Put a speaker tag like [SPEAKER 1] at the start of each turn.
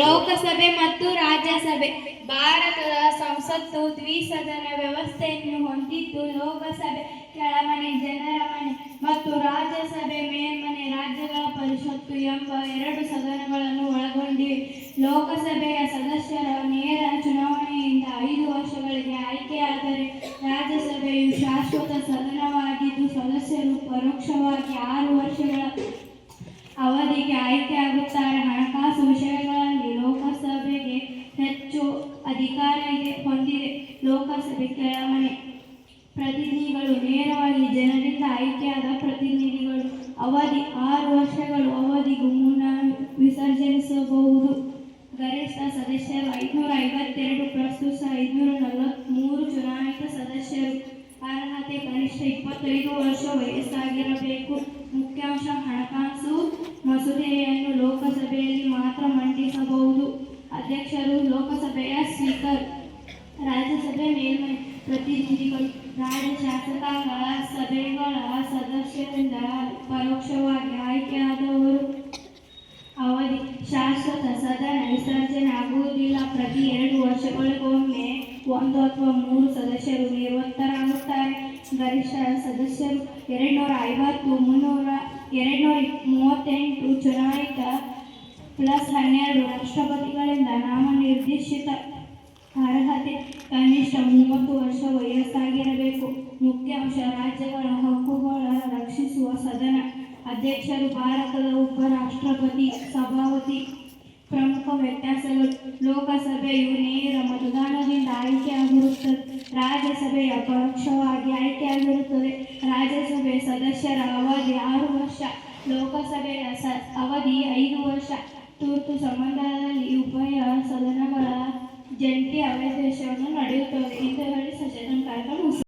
[SPEAKER 1] ಲೋಕಸಭೆ ಮತ್ತು ರಾಜ್ಯಸಭೆ. ಭಾರತದ ಸಂಸತ್ತು ದ್ವಿಸದನ ವ್ಯವಸ್ಥೆಯನ್ನು ಹೊಂದಿದ್ದು ಲೋಕಸಭೆ, ಕೆಳಮನೆ, ಜನರ ಮನೆ ಮತ್ತು ರಾಜ್ಯಸಭೆ, ಮೇಲ್ಮನೆ, ರಾಜ್ಯಗಳ ಪರಿಷತ್ತು ಎಂಬ ಎರಡು ಸದನಗಳನ್ನು ಒಳಗೊಂಡಿವೆ. ಲೋಕಸಭೆಯ ಸದಸ್ಯರ ನೇರ ಚುನಾವಣೆಯಿಂದ ಐದು ವರ್ಷಗಳಿಗೆ ಆಯ್ಕೆಯಾದರೆ ರಾಜ್ಯಸಭೆಯು ಶಾಶ್ವತ ಸದನವಾಗಿದ್ದು, ಸದಸ್ಯರು ಪರೋಕ್ಷವಾಗಿ ಆರು ವರ್ಷಗಳ ಅವಧಿಗೆ ಆಯ್ಕೆಯಾಗುತ್ತಾರೆ. ಹಣಕಾಸು ವಿಷಯಗಳಲ್ಲಿ ಲೋಕಸಭೆಗೆ ಹೆಚ್ಚು ಅಧಿಕಾರ ಇದೆ, ಹೊಂದಿದೆ. ಲೋಕಸಭೆ ಕೆಳಮನೆ. ಪ್ರತಿನಿಧಿಗಳು ನೇರವಾಗಿ ಜನರಿಂದ ಆಯ್ಕೆಯಾದ ಪ್ರತಿನಿಧಿಗಳು. ಅವಧಿ ಆರು ವರ್ಷಗಳು, ಅವಧಿಗೂ ಮುನ್ನ ವಿಸರ್ಜಿಸಬಹುದು ಗರಿಷ್ಠ ಸದಸ್ಯರು ಐದುನೂರ ಐವತ್ತೆರಡು ಪ್ರಸ್ತುತ ಐದುನೂರ ನಲವತ್ತ್ಮೂರು ಚುನಾಯಿತ ಸದಸ್ಯರು. ಅರ್ಹತೆ ಕನಿಷ್ಠ ಇಪ್ಪತ್ತೈದು ವರ್ಷ ವಯಸ್ಸಾಗಿರಬೇಕು. ಮುಖ್ಯಾಂಶ ಹಣಕಾಸು ಲೋಕಸಭೆಯ ಸ್ಪೀಕರ್, ರಾಜ್ಯಸಭೆ ಮೇಲ್ಮೈ ಪ್ರತಿನಿಧಿಗಳು ರಾಜ್ಯ ಶಾಸಕಾಂಗ ಸಭೆಗಳ ಸದಸ್ಯರಿಂದ ಪರೋಕ್ಷವಾಗಿ ಆಯ್ಕೆಯಾದವರು. ಅವಧಿ ಶಾಶ್ವತ, ಸದನ ವಿಸರ್ಜನೆ ಆಗುವುದಿಲ್ಲ. ಪ್ರತಿ ಎರಡು ವರ್ಷಗಳಿಗೊಮ್ಮೆ ಒಂದು ಅಥವಾ ಮೂರು ಸದಸ್ಯರು ನಿವೃತ್ತರಾಗುತ್ತಾರೆ. ಗರಿಷ್ಠ ಸದಸ್ಯರು ಎರಡುನೂರ ಐವತ್ತು, ಮುನ್ನೂರ ಎರಡುನೂರ ಮೂವತ್ತೆಂಟು ಚುನಾಯಿತ, ಪ್ಲಸ್ ಹನ್ನೆರಡು ರಾಷ್ಟ್ರಪತಿಗಳಿಂದ ನಾಮನಿರ್ದೇಶಿತ ಅರ್ಹತೆ, ಕನಿಷ್ಠ ಮೂವತ್ತು ವರ್ಷ ವಯಸ್ಸಾಗಿರಬೇಕು. ಮುಖ್ಯಾಂಶ ರಾಜ್ಯಗಳ ಹಕ್ಕುಗಳ ರಕ್ಷಿಸುವ ಸದನ. ಅಧ್ಯಕ್ಷರು ಭಾರತದ ಉಪರಾಷ್ಟ್ರಪತಿ, ಸಭಾಪತಿ, ಪ್ರಮುಖ ವ್ಯತ್ಯಾಸಗಳು. ಲೋಕಸಭೆಯು ನೇರ ಮತದಾನದಿಂದ ಆಯ್ಕೆಯಾಗಿರುತ್ತದೆ ರಾಜ್ಯಸಭೆಯ ಪರೋಕ್ಷವಾಗಿ ಆಯ್ಕೆಯಾಗಿರುತ್ತದೆ. ರಾಜ್ಯಸಭೆ ಸದಸ್ಯರ ಅವಧಿ ಆರು ವರ್ಷ, ಲೋಕಸಭೆಯ ಸ, ಅವಧಿ ಐದು ವರ್ಷ. ತುರ್ತು ಸಂಬಂಧದಲ್ಲಿ ಉಭಯ ಸದನಗಳ జంటి అవశేషాలను అడుగుతోంది. ఇంతవరకు సజనం కార్యక్రమం